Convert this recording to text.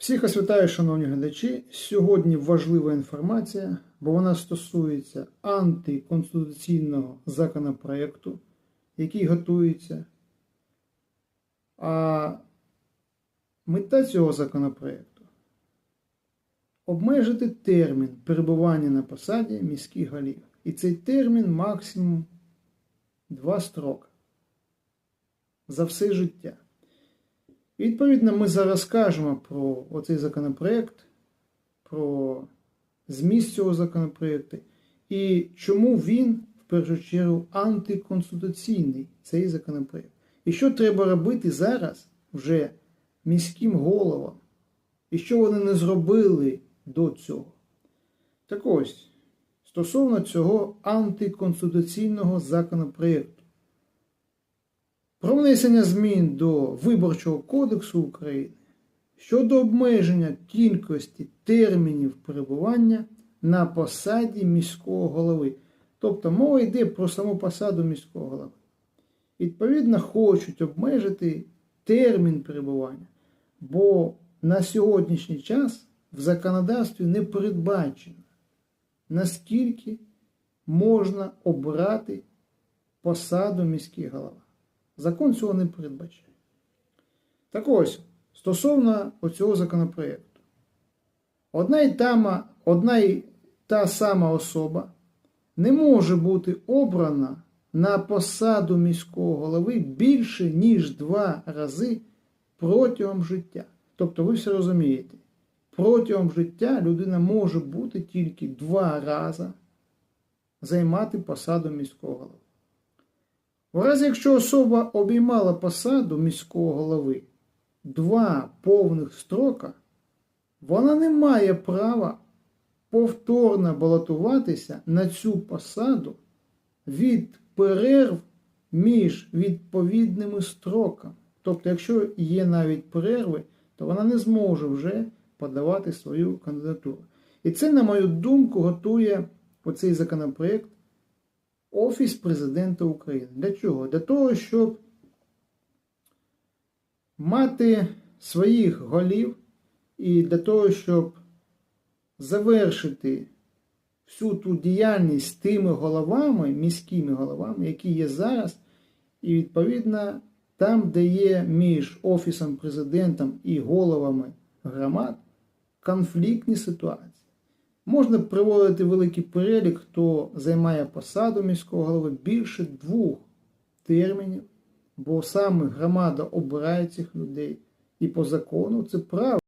Всіх вас вітаю, шановні глядачі. Сьогодні важлива інформація, бо вона стосується антиконституційного законопроекту, який готується. А мета цього законопроекту обмежити термін перебування на посаді міських голів. І цей термін максимум два строки за все життя. Відповідно, ми зараз скажемо про оцей законопроект, про зміст цього законопроекту і чому він, в першу чергу, антиконституційний, цей законопроект. І що треба робити зараз вже міським головам, і що вони не зробили до цього. Так ось, стосовно цього антиконституційного законопроекту. Про внесення змін до Виборчого кодексу України щодо обмеження кількості термінів перебування на посаді міського голови. Тобто мова йде про саму посаду міського голови. Відповідно, хочуть обмежити термін перебування, бо на сьогоднішній час в законодавстві не передбачено, наскільки можна обрати посаду міських голова. Закон цього не передбачає. Так ось, стосовно оцього законопроєкту. Одна і, та, одна і та сама особа не може бути обрана на посаду міського голови більше, ніж два рази протягом життя. Тобто, ви все розумієте, протягом життя людина може бути тільки два рази займати посаду міського голови. В разі, якщо особа обіймала посаду міського голови два повних строка, вона не має права повторно балотуватися на цю посаду від перерв між відповідними строками. Тобто, якщо є навіть перерви, то вона не зможе вже подавати свою кандидатуру. І це, на мою думку, готує оцей законопроект Офіс Президента України. Для чого? Для того, щоб мати своїх голів і для того, щоб завершити всю ту діяльність тими головами, міськими головами, які є зараз, і відповідно там, де є між Офісом президентом і головами громад конфліктні ситуації. Можна приводити великий перелік, хто займає посаду міського голови більше двох термінів, бо саме громада обирає цих людей. І по закону це право.